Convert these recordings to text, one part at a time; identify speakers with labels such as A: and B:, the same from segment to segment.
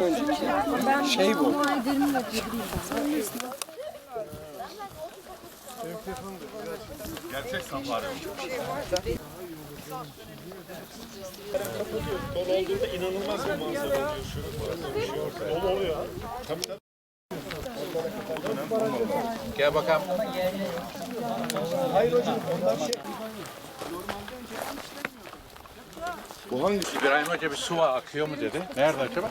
A: yıllar önceki şey bu.
B: Gerçek safari.
C: Dolu olduğunda inanılmaz bir manzara oluyor. Şöyle Dolu oluyor. Tabii tabii.
B: Gel bakalım. Bu hangisi? İbrahim Hoca bir su akıyor mu dedi. Nerede acaba?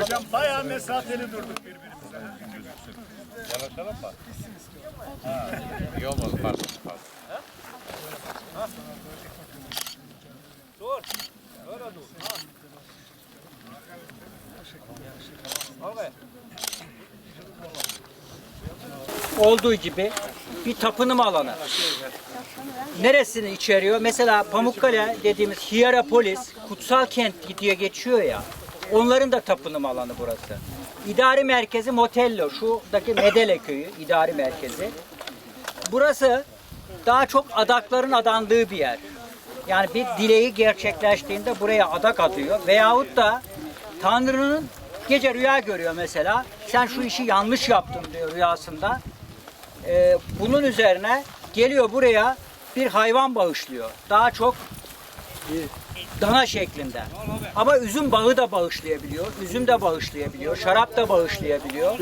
C: Hocam bayağı mesafeli durduk birbirimize.
B: Yanaşalım mı? Ha, iyi olmadı, pardon. pardon.
D: olduğu gibi bir tapınım alanı. Neresini içeriyor? Mesela Pamukkale dediğimiz Hierapolis, kutsal kent diye geçiyor ya. Onların da tapınım alanı burası. İdari merkezi Motello, şuradaki Medele köyü idari merkezi. Burası daha çok adakların adandığı bir yer. Yani bir dileği gerçekleştiğinde buraya adak atıyor. Veyahut da Tanrı'nın gece rüya görüyor mesela. Sen şu işi yanlış yaptın diyor rüyasında. Ee, bunun üzerine geliyor buraya bir hayvan bağışlıyor. Daha çok e, dana şeklinde. Ama üzüm bağı da bağışlayabiliyor, üzüm de bağışlayabiliyor, şarap da bağışlayabiliyor.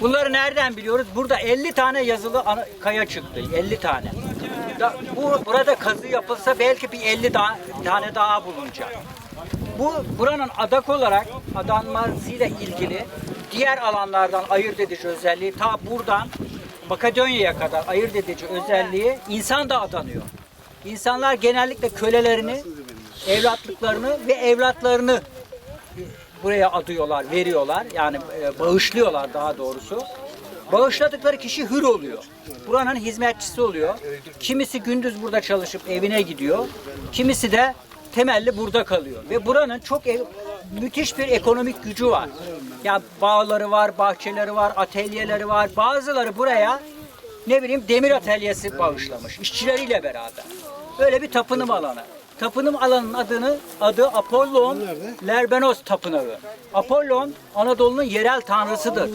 D: Bunları nereden biliyoruz? Burada 50 tane yazılı kaya çıktı, 50 tane. Da, bu burada kazı yapılsa belki bir 50 daha, tane daha bulunacak. Bu buranın adak olarak adanmasıyla ilgili diğer alanlardan ayırt edici özelliği ta buradan Makedonya'ya kadar ayırt edici özelliği insan da adanıyor. İnsanlar genellikle kölelerini, evlatlıklarını ve evlatlarını buraya adıyorlar, veriyorlar. Yani e, bağışlıyorlar daha doğrusu. Bağışladıkları kişi hür oluyor. Buranın hizmetçisi oluyor. Kimisi gündüz burada çalışıp evine gidiyor. Kimisi de temelli burada kalıyor. Ve buranın çok e- müthiş bir ekonomik gücü var. Yani bağları var, bahçeleri var, atölyeleri var. Bazıları buraya ne bileyim demir atölyesi bağışlamış işçileriyle beraber. Böyle bir tapınım alanı. Tapınım alanının adını adı Apollon Lerbenos Tapınağı. Apollon Anadolu'nun yerel tanrısıdır.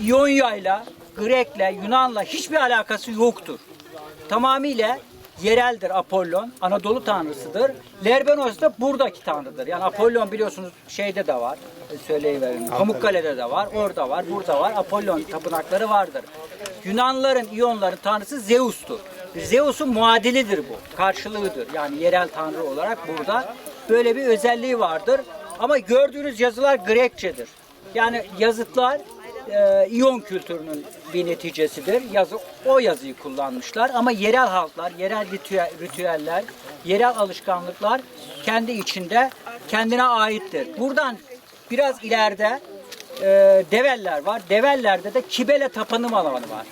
D: İonya'yla, Grek'le, Yunan'la hiçbir alakası yoktur. Tamamıyla yereldir Apollon. Anadolu tanrısıdır. Lerbenos da buradaki tanrıdır. Yani Apollon biliyorsunuz şeyde de var. e, Söyleyiverin. Pamukkale'de de var. Orada var. Burada var. Apollon tapınakları vardır. Yunanlıların, İyonların tanrısı Zeus'tur. Zeus'un muadilidir bu. Karşılığıdır. Yani yerel tanrı olarak burada böyle bir özelliği vardır. Ama gördüğünüz yazılar Grekçedir. Yani yazıtlar e, İyon kültürünün bir neticesidir. Yazı o yazıyı kullanmışlar ama yerel halklar, yerel ritüel, ritüeller, yerel alışkanlıklar kendi içinde kendine aittir. Buradan biraz ileride e, Develler var. Devellerde de Kibele tapınım alanı var.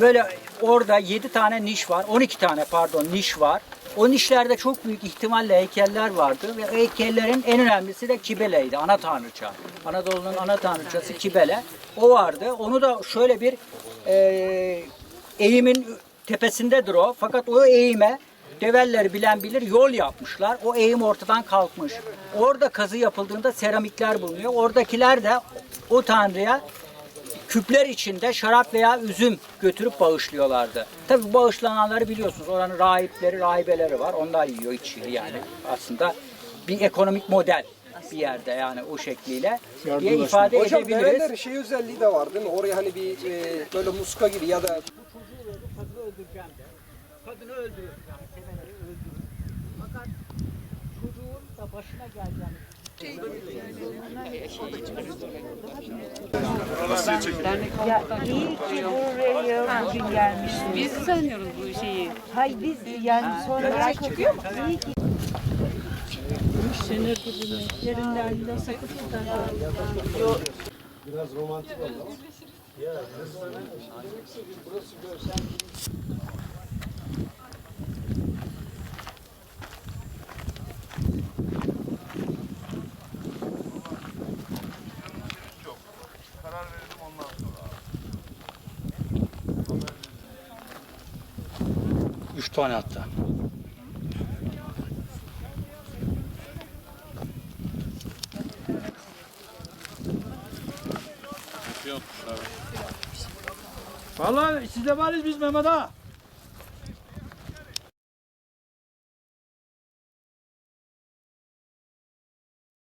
D: Böyle orada 7 tane niş var. 12 tane pardon niş var. O nişlerde çok büyük ihtimalle heykeller vardı ve heykellerin en önemlisi de Kibele'ydi, ana tanrıça. Anadolu'nun ana tanrıçası Kibele. O vardı. Onu da şöyle bir e, eğimin tepesindedir o. Fakat o eğime develler bilen bilir yol yapmışlar. O eğim ortadan kalkmış. Orada kazı yapıldığında seramikler bulunuyor. Oradakiler de o tanrıya küpler içinde şarap veya üzüm götürüp bağışlıyorlardı. Tabii bu bağışlananları biliyorsunuz. Oranın rahipleri, rahibeleri var. Onlar yiyor, içiyor yani. Aslında bir ekonomik model bir yerde yani o şekliyle diye ifade
A: Hocam
D: edebiliriz.
A: develerin şey özelliği de var değil mi? Oraya hani bir e, böyle muska gibi ya da
D: Kadını öldüreceğim de. Kadını öldürür. Yani öldürür. Fakat çocuğun da başına geleceğini
E: Ya iyi ki buraya bugün gelmişsiniz.
F: Biz düzenliyoruz bu şeyi.
E: Hay biz yani sonra çıkıyor mu? İyi ki
D: Üç tane hatta. Vallahi sizde varız biz Mehmet ağa.